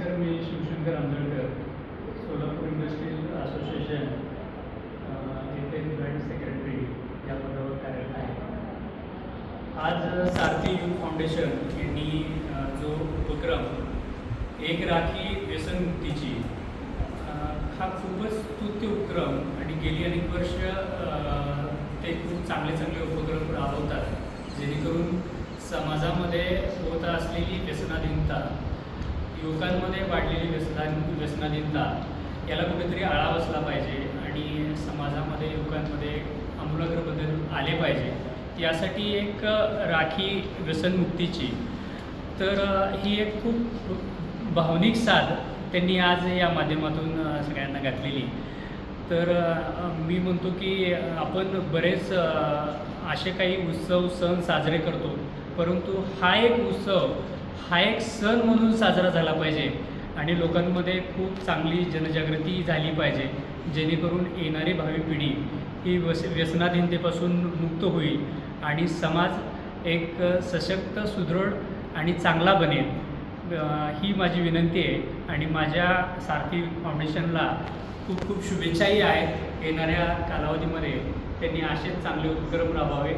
नमस्कार मी Shivshankar Ambedkar Solapur industrial association uh, येथे जॉईंट सेक्रेटरी या पदावर कार्यरत आहे. आज सारथी युथ फाउंडेशन यांनी जो उपक्रम एक राखी व्यसनमुक्तीची हा खूपच स्तुत्य उपक्रम आणि गेली अनेक वर्ष ते खूप चांगले चांगले उपक्रम राबवतात जेणेकरून समाजामध्ये होत असलेली व्यसनाधीनता युवकांमध्ये वाढलेली व्यसना व्यसनाधीनता याला कुठेतरी आळा बसला पाहिजे आणि समाजामध्ये युवकांमध्ये आमूलाग्र बदल आले पाहिजे. यासाठी एक राखी व्यसनमुक्तीची. तर ही एक खूप भावनिक साथ त्यांनी आज या माध्यमातून सगळ्यांना घातलेली. तर मी म्हणतो की आपण बरेच असे काही उत्सव सण साजरे करतो. परंतु हा एक उत्सव हा एक सण म्हणून साजरा झाला पाहिजे आणि लोकांमध्ये खूप चांगली जनजागृती झाली पाहिजे जेणेकरून येणारी भावी पिढी ही व्यस व्यसनाधीनतेपासून मुक्त होईल आणि समाज एक सशक्त सुदृढ आणि चांगला बनेल. ही माझी विनंती आहे आणि माझ्या सारथी फाउंडेशनला खूप खूप शुभेच्छाही आहेत. येणाऱ्या कालावधीमध्ये त्यांनी असेच चांगले उपक्रम राबवावे.